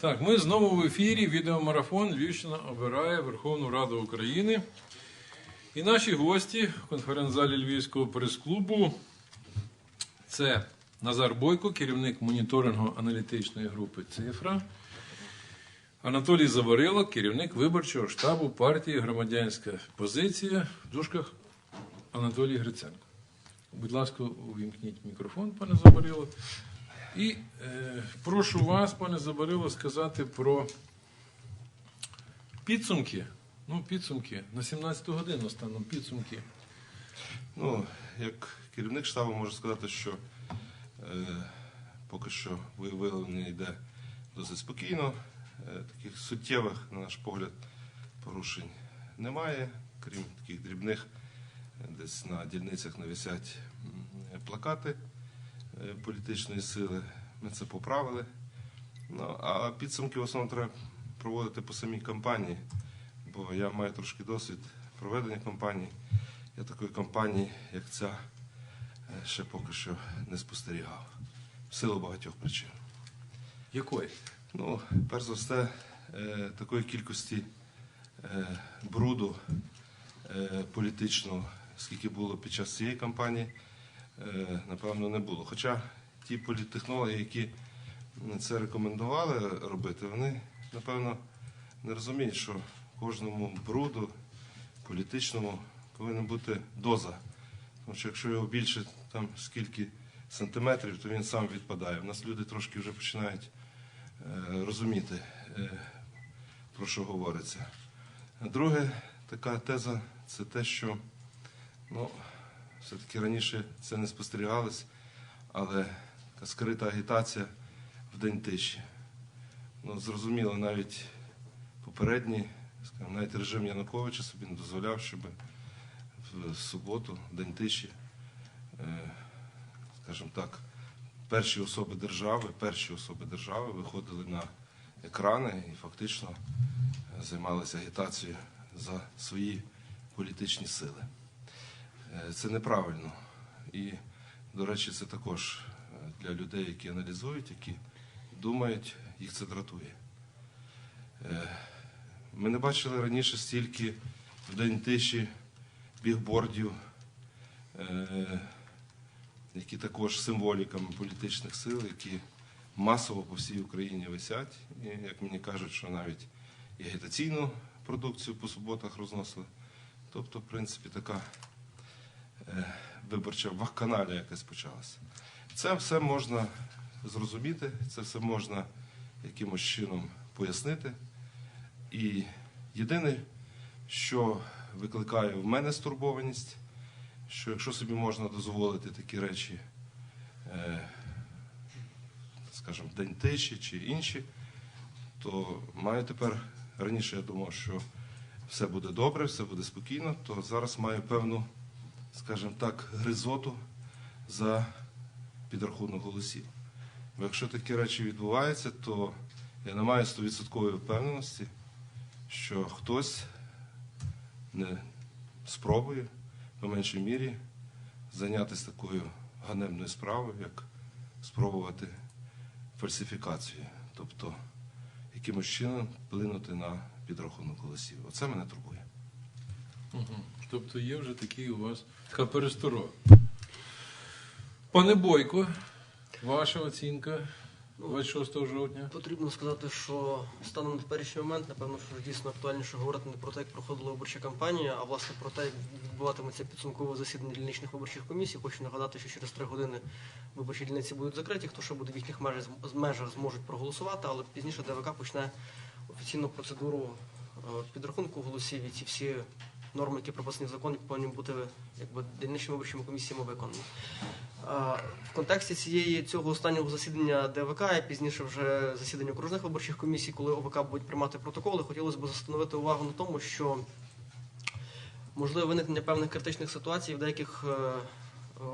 Так, ми знову в ефірі. Відеомарафон Львівщина обирає Верховну Раду України. І наші гості в конференц-залі Львівського прес-клубу це Назар Бойко, керівник моніторингу аналітичної групи Цифра. Анатолій Заварило, керівник виборчого штабу партії Громадянська позиція в дужках Анатолій Гриценко. Будь ласка, увімкніть мікрофон, пане Забарило. І е, прошу вас, пане Забарило, сказати про підсумки. Ну, підсумки на 17 годину станом підсумки. Ну, як керівник штабу можу сказати, що е, поки що виявлення йде досить спокійно. Е, таких суттєвих, на наш погляд, порушень немає, крім таких дрібних, е, десь на дільницях нависять м, плакати е, політичної сили. Ми це поправили. Ну, а підсумки в основному треба проводити по самій кампанії, бо я маю трошки досвід проведення кампанії. Я такої кампанії, як ця, е, ще поки що не спостерігав. В силу багатьох причин. Якої? Ну, перш за все, е, такої кількості е, бруду е, політичного, скільки було під час цієї кампанії, е, напевно, не було. Хоча ті політтехнологи, які це рекомендували робити, вони, напевно, не розуміють, що кожному бруду політичному повинна бути доза. Тому що якщо його більше там скільки сантиметрів, то він сам відпадає. У нас люди трошки вже починають е, розуміти, е, про що говориться. Друге, така теза це те, що ну, все-таки раніше це не спостерігалось, але скрита агітація в день тиші. Ну, зрозуміло, навіть попередній, скажімо, навіть режим Януковича собі не дозволяв, щоб в суботу, в день тиші, е, скажімо так, перші особи держави, перші особи держави виходили на екрани і фактично займалися агітацією за свої політичні сили. Е, Це неправильно. І, до речі, це також е, для людей, які аналізують, які думають, їх це дратує. Е, Ми не бачили раніше стільки в день тиші бігбордів, які також символіками політичних сил, які масово по всій Україні висять. І, як мені кажуть, що навіть агітаційну продукцію по суботах розносили. Тобто, в принципі, така виборча вакханалія якась почалася. Це все можна зрозуміти, це все можна якимось чином пояснити. І єдине, що викликає в мене стурбованість, що якщо собі можна дозволити такі речі, е, скажімо, день тиші чи інші, то маю тепер раніше я думав, що все буде добре, все буде спокійно, то зараз маю певну, скажімо так, гризоту за підрахунок голосів. Бо якщо такі речі відбуваються, то я не маю 100% впевненості, що хтось не спробує по меншій мірі зайнятися такою ганебною справою, як спробувати фальсифікацію, тобто якимось чином вплинути на підрахунок голосів. Оце мене турбує. Тобто є вже такий у вас така пересторога. Пане Бойко, ваша оцінка 26 жовтня. Потрібно сказати, що станом на теперішній момент, напевно, що дійсно актуальніше говорити не про те, як проходила виборча кампанія, а власне про те, як відбуватиметься підсумкове засідання дільничних виборчих комісій. Хочу нагадати, що через три години виборчі дільниці будуть закриті. Хто що буде в їхніх межах, межах зможуть проголосувати, але пізніше ДВК почне офіційну процедуру е, підрахунку голосів і ці всі норми, які прописані в законі, повинні бути якби дільничними виборчими комісіями виконані. В контексті цієї цього останнього засідання ДВК і пізніше вже засідання окружних виборчих комісій, коли ОВК будуть приймати протоколи, хотілося б застановити увагу на тому, що можливе виникнення певних критичних ситуацій в деяких е,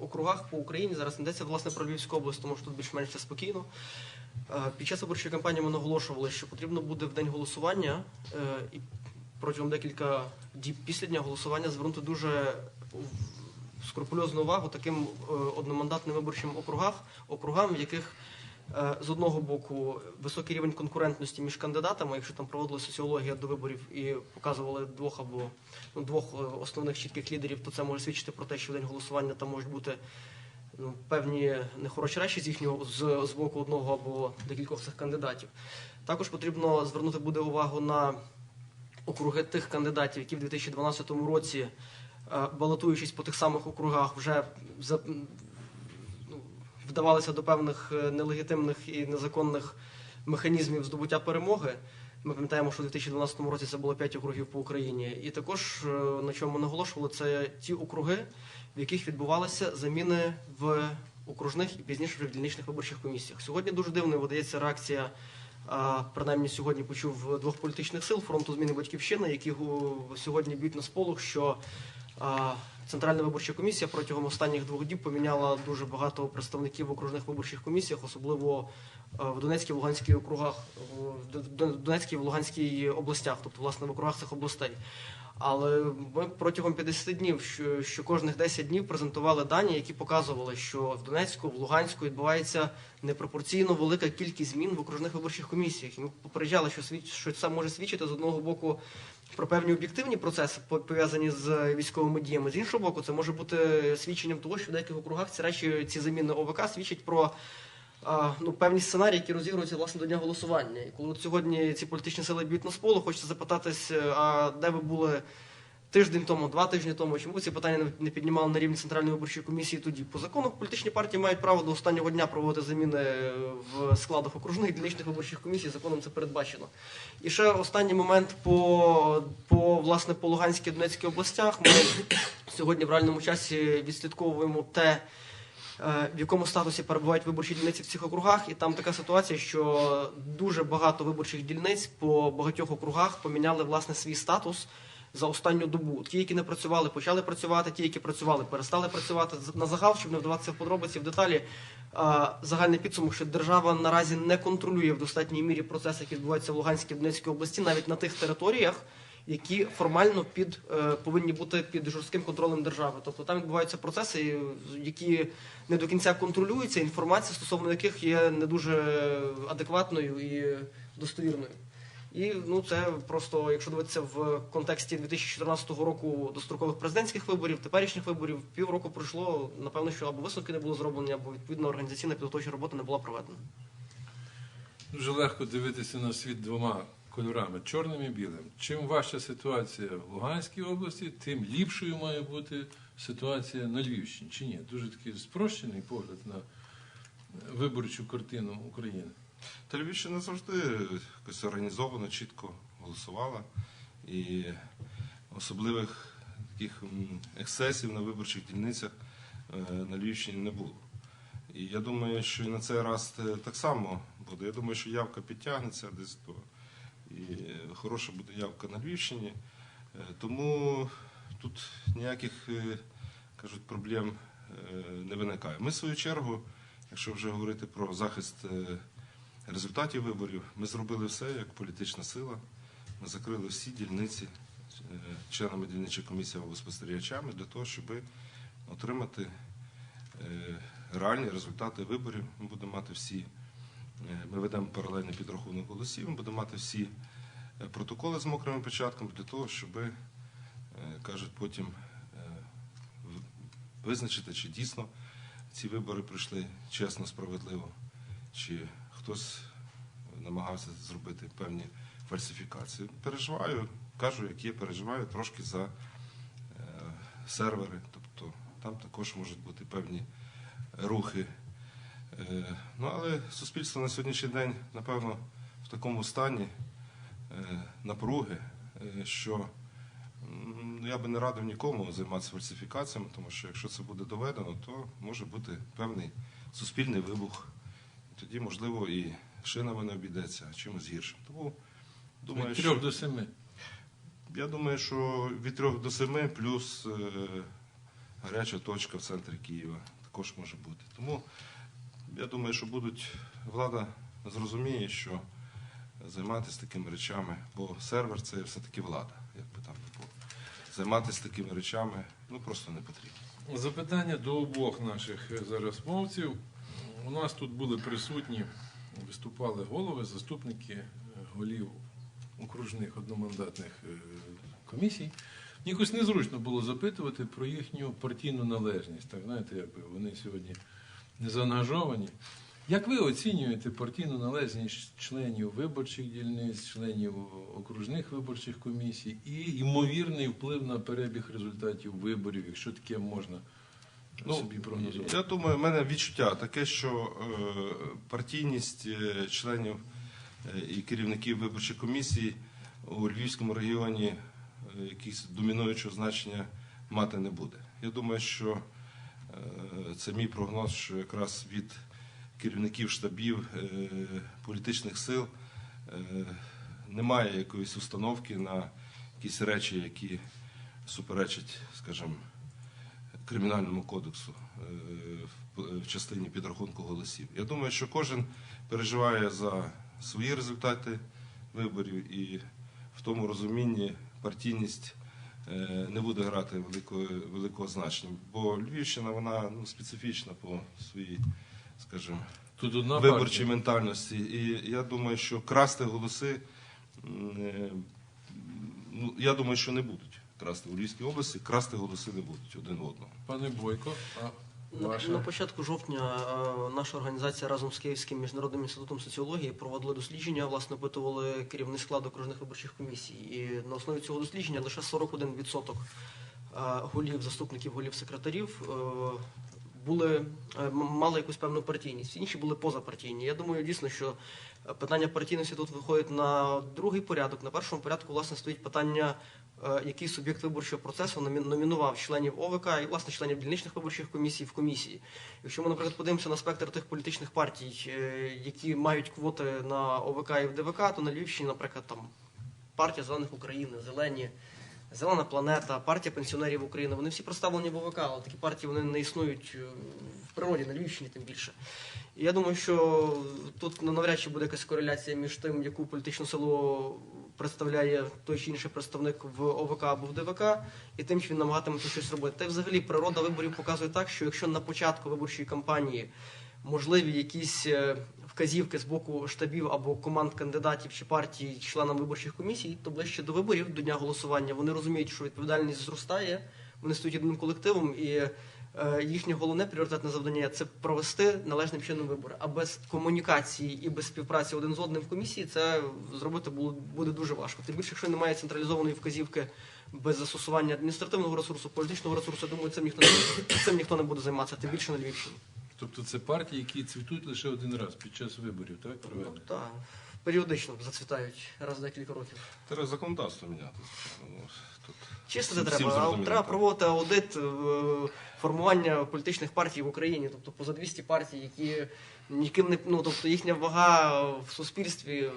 округах по Україні. Зараз йдеться власне про Львівську область, тому що тут більш-менш все спокійно. Е, Під час виборчої кампанії ми наголошували, що потрібно буде в день голосування е, і протягом декілька діб після дня голосування звернути дуже скрупульозну увагу таким е, одномандатним виборчим округах, округам, в яких Е, З одного боку, високий рівень конкурентності між кандидатами, якщо там проводила соціологія до виборів і показували двох або ну, двох е, основних чітких лідерів, то це може свідчити про те, що в день голосування там можуть бути ну, певні нехороші речі з їхнього з, з боку одного або декількох цих кандидатів. Також потрібно звернути буде увагу на округи тих кандидатів, які в 2012 році, е, балотуючись по тих самих округах, вже ну, вдавалися до певних е, нелегітимних і незаконних механізмів здобуття перемоги. Ми пам'ятаємо, що у 2012 році це було 5 округів по Україні. І також е, на чому наголошували, це ті округи, в яких відбувалися заміни в окружних і пізніше вже в дільничних виборчих комісіях. Сьогодні дуже дивною видається реакція. Принаймні сьогодні почув двох політичних сил фронту зміни батьківщини, які сьогодні б'ють на сполох, що Центральна виборча комісія протягом останніх двох діб поміняла дуже багато представників в окружних виборчих комісіях, особливо в Донецькій, Луганській округах, в Донецькій і Луганській областях, тобто власне в округах цих областей. Але ми протягом 50 днів, що, що кожних 10 днів презентували дані, які показували, що в Донецьку, в Луганську відбувається непропорційно велика кількість змін в окружних виборчих комісіях. І ми попереджали, що світ що це може свідчити з одного боку про певні об'єктивні процеси, по- пов'язані з військовими діями. З іншого боку, це може бути свідченням того, що в деяких округах ці речі, ці заміни ОВК свідчать про ну, певні сценарії, які розігруються власне до дня голосування. І коли от сьогодні ці політичні сили б'ють на сполу, хочеться запитатись, е, а де ви були тиждень тому, два тижні тому, чому ці питання не- піднімали на рівні центральної виборчої комісії тоді? По закону політичні партії мають право до останнього дня проводити заміни е, в складах окружних дільничних виборчих комісій. Законом це передбачено. І ще останній момент по, по власне по Луганській і Донецькій областях. Ми сьогодні в реальному часі відслідковуємо те. Е, В якому статусі перебувають виборчі дільниці в цих округах, і там така ситуація, що дуже багато виборчих дільниць по багатьох округах поміняли власне свій статус за останню добу. Ті, які не працювали, почали працювати, ті, які працювали, перестали працювати. На загал, щоб не вдаватися в подробиці в деталі. Загальний підсумок, що держава наразі не контролює в достатній мірі процеси, які відбуваються в Луганській Донецькій області, навіть на тих територіях, які формально під е, повинні бути під жорстким контролем держави. Тобто там відбуваються процеси, які не до кінця контролюються, інформація стосовно яких є не дуже адекватною і достовірною. І ну це просто, якщо дивитися в контексті 2014 року дострокових президентських виборів, теперішніх виборів, півроку пройшло. Напевно, що або висновки не було зроблені, або відповідна організаційна підготовча робота не була проведена. Дуже легко дивитися на світ двома кольорами чорним і білим. Чим важча ситуація в Луганській області, тим ліпшою має бути ситуація на Львівщині. Чи ні? Дуже такий спрощений погляд на виборчу картину України. Та Львівщина завжди якось організовано, чітко голосувала. І особливих таких ексцесів на виборчих дільницях е, на Львівщині не було. І я думаю, що і на цей раз так само буде. Я думаю, що явка підтягнеться десь до і е, хороша буде явка на Львівщині. Е, Тому тут ніяких е, кажуть проблем не виникає. Ми в свою чергу, якщо вже говорити про захист результатів виборів, ми зробили все як політична сила. Ми закрили всі дільниці членами дільничої комісії або спостерігачами для того, щоб отримати реальні результати виборів. Ми будемо мати всі. Е, Ми ведемо паралельний підрахунок голосів, будемо мати всі е, протоколи з мокрими печатками для того, щоб, е, кажуть, потім визначити, чи дійсно ці вибори пройшли чесно, справедливо, чи хтось намагався зробити певні фальсифікації. Переживаю, кажу, як є, переживаю трошки за сервери, тобто там також можуть бути певні рухи. Е, Ну, але суспільство на сьогоднішній день, напевно, в такому стані е, напруги, е, що я би не радив нікому займатися фальсифікаціями, тому що якщо це буде доведено, то може бути певний суспільний вибух. Тоді, можливо, і шинами не обійдеться, а чимось гіршим. Тому думаю, Від що... трьох до семи. Я думаю, що від 3 до 7 плюс гаряча точка в центрі Києва також може бути. Тому я думаю, що будуть влада зрозуміє, що займатися такими речами, бо сервер це все-таки влада, як би там не було. Займатися такими речами ну просто не потрібно. Запитання до обох наших зараз мовців. у нас тут були присутні, виступали голови, заступники е, голів окружних одномандатних е, комісій. Якось незручно було запитувати про їхню партійну належність. Так, знаєте, якби вони сьогодні заангажовані. Як ви оцінюєте партійну належність членів виборчих дільниць, членів окружних виборчих комісій і ймовірний вплив на перебіг результатів виборів, якщо таке можна собі прогнозувати? Ну, Я думаю, в мене відчуття таке, що е, партійність е, членів е, і керівників виборчих комісій у Львівському регіоні якихось домінуючого значення мати не буде. Я думаю, що це мій прогноз, що якраз від керівників штабів е, політичних сил е, немає якоїсь установки на якісь речі, які суперечать, скажімо, кримінальному кодексу е, в- частині підрахунку голосів. Я думаю, що кожен переживає за свої результати виборів і в тому розумінні партійність е, не буде грати великого, великого значення. Бо Львівщина вона ну, специфічна по своїй, скажімо, Тут одна виборчій партія. ментальності. І я думаю, що красти голоси, е, ну, я думаю, що не будуть красти у Львівській області, красти голоси не будуть один одного. Пане Бойко, а На, ваша? на початку жовтня е, наша організація разом з Київським міжнародним інститутом соціології проводили дослідження, власне, опитували керівний склад окружних виборчих комісій. І на основі цього дослідження лише 41% е, голів, заступників голів секретарів е, були, мали якусь певну партійність. Всі інші були позапартійні. Я думаю, дійсно, що питання партійності тут виходить на другий порядок. На першому порядку, власне, стоїть питання який суб'єкт виборчого процесу номі- номінував членів ОВК і власне членів дільничних виборчих комісій в комісії. Якщо ми, наприклад, подивимося на спектр тих політичних партій, е, які мають квоти на ОВК і в ДВК, то на Львівщині, наприклад, там партія зелених України, зелені. Зелена планета, партія пенсіонерів України, вони всі представлені в ОВК, але такі партії вони не існують е, в природі, на Львівщині тим більше. І я думаю, що тут ну, навряд чи буде якась кореляція між тим, яку політичну силу представляє той чи інший представник в ОВК або в ДВК, і тим, що він намагатиметься щось робити. Та взагалі природа виборів показує так, що якщо на початку виборчої кампанії можливі якісь е, вказівки з боку штабів або команд кандидатів чи партій членам виборчих комісій, то ближче до виборів, до дня голосування, вони розуміють, що відповідальність зростає, вони стають єдиним колективом і. Е, Їхнє головне пріоритетне завдання це провести належним чином вибори. А без комунікації і без співпраці один з одним в комісії це зробити буде дуже важко. Тим більше, якщо немає централізованої вказівки без застосування адміністративного ресурсу, політичного ресурсу, я думаю, цим ніхто не цим ніхто не буде займатися, тим більше на Львівщині. Тобто це партії, які цвітуть лише один раз під час виборів, так? Ну, так, періодично зацвітають раз декілька років. Треба законодавство міняти. Ну, Чистити всім треба, а треба проводити аудит е, формування політичних партій в Україні, тобто поза 200 партій, які ніким не ну, тобто їхня вага в суспільстві.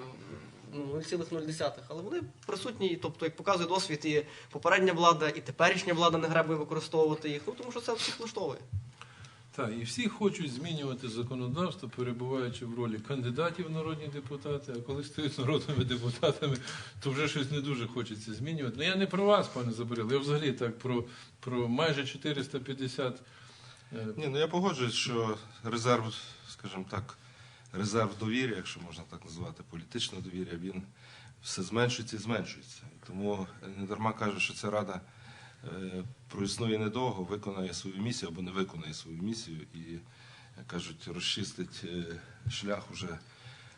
ну, 0,0. Але вони присутні, тобто, як показує досвід, і попередня влада, і теперішня влада не гребує використовувати їх, ну тому що це всіх влаштовує. Так, і всі хочуть змінювати законодавство, перебуваючи в ролі кандидатів в народні депутати, а коли стають народними депутатами, то вже щось не дуже хочеться змінювати. Ну я не про вас, пане Заборило, я взагалі так про, про майже 450 е, Ні, ну я погоджуюсь, що резерв, скажімо так, резерв довір'я, якщо можна так назвати, політичного довір'я, він все зменшується і зменшується. Тому не дарма кажуть, що ця рада е, проіснує недовго, виконає свою місію або не виконає свою місію і, як кажуть, розчистить е, шлях уже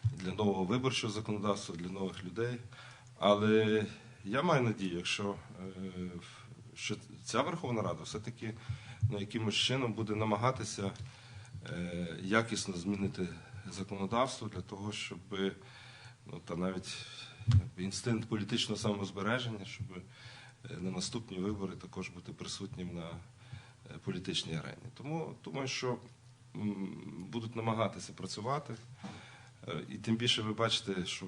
для нового виборчого законодавства, для нових людей. Але я маю надію, якщо е, що ця Верховна Рада все-таки ну, якимось чином буде намагатися е, якісно змінити законодавство для того, щоб ну, та навіть інстинкт політичного самозбереження, щоб е, на наступні вибори також бути присутнім на е, політичній арені. Тому думаю, що будуть намагатися працювати. Е, І тим більше ви бачите, що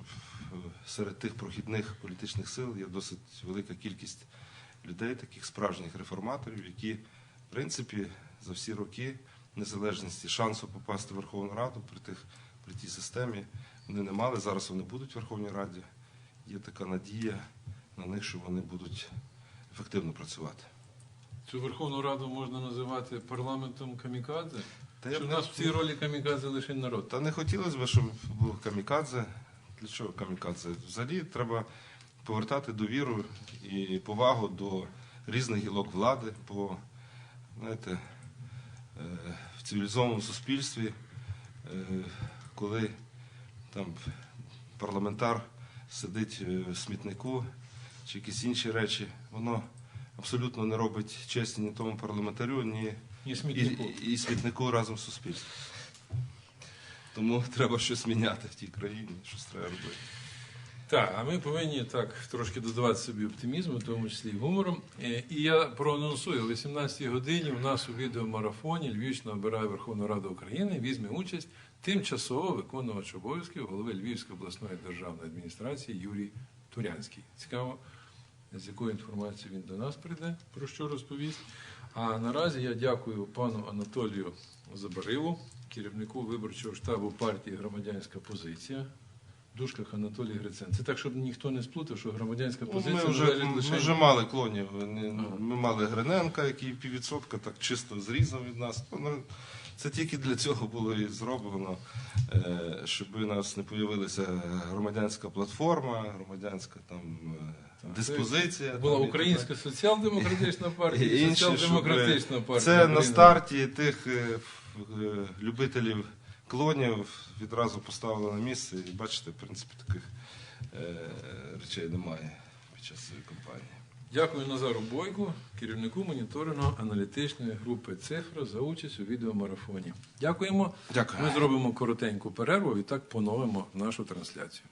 серед тих прохідних політичних сил є досить велика кількість людей, таких справжніх реформаторів, які, в принципі, за всі роки незалежності шансу попасти в Верховну Раду при тих при тій системі вони не мали. Зараз вони будуть в Верховній Раді. Є така надія на них, що вони будуть ефективно працювати. цю Верховну Раду можна називати парламентом камікадзе. Та я Що б в не- нас в цій ролі камікадзе лише народ. Та не хотілося б, щоб був камікадзе. Для чого камікадзе? Взагалі треба повертати довіру і повагу до різних гілок влади, бо знаєте, е, в цивілізованому суспільстві, е, коли там парламентар сидить е, в смітнику чи якісь інші речі, воно абсолютно не робить честі ні тому парламентарю, ні і, смітнику. і, і смітнику разом з суспільством. Тому треба щось міняти в тій країні, щось треба робити. Так, а ми повинні так трошки додавати собі оптимізму, в тому числі і гумором. Е, І я проанонсую, о 18-й годині у нас у відеомарафоні Львівщина обирає Верховну Раду України, візьме участь тимчасово виконувач обов'язків голови Львівської обласної державної адміністрації Юрій Турянський. Цікаво, з якою інформацією він до нас прийде, про що розповість. А наразі я дякую пану Анатолію Забарилу, керівнику виборчого штабу партії Громадянська позиція. В дужках Анатолій Грицен. Це так, щоб ніхто не сплутав, що громадянська Ну, позиція ми, вже, належить ми лише вже мали клонів. Вони- Ага. Ми мали Гриненка, який піввідсотка так чисто зрізав від нас. Це тільки для цього було і зроблено, е, щоб у нас не появилася громадянська платформа, громадянська там е, диспозиція. була там, Українська соціал-демократична партія, І інші, соціал-демократична е, партія. Це на старті тих е, е, любителів клонів відразу поставили на місце. І бачите, в принципі, таких е, речей немає під час цієї кампанії. Дякую Назару Бойку, керівнику моніторингу-аналітичної групи Цифра за участь у відеомарафоні. Дякуємо. Дякую. Ми зробимо коротеньку перерву і так поновимо нашу трансляцію.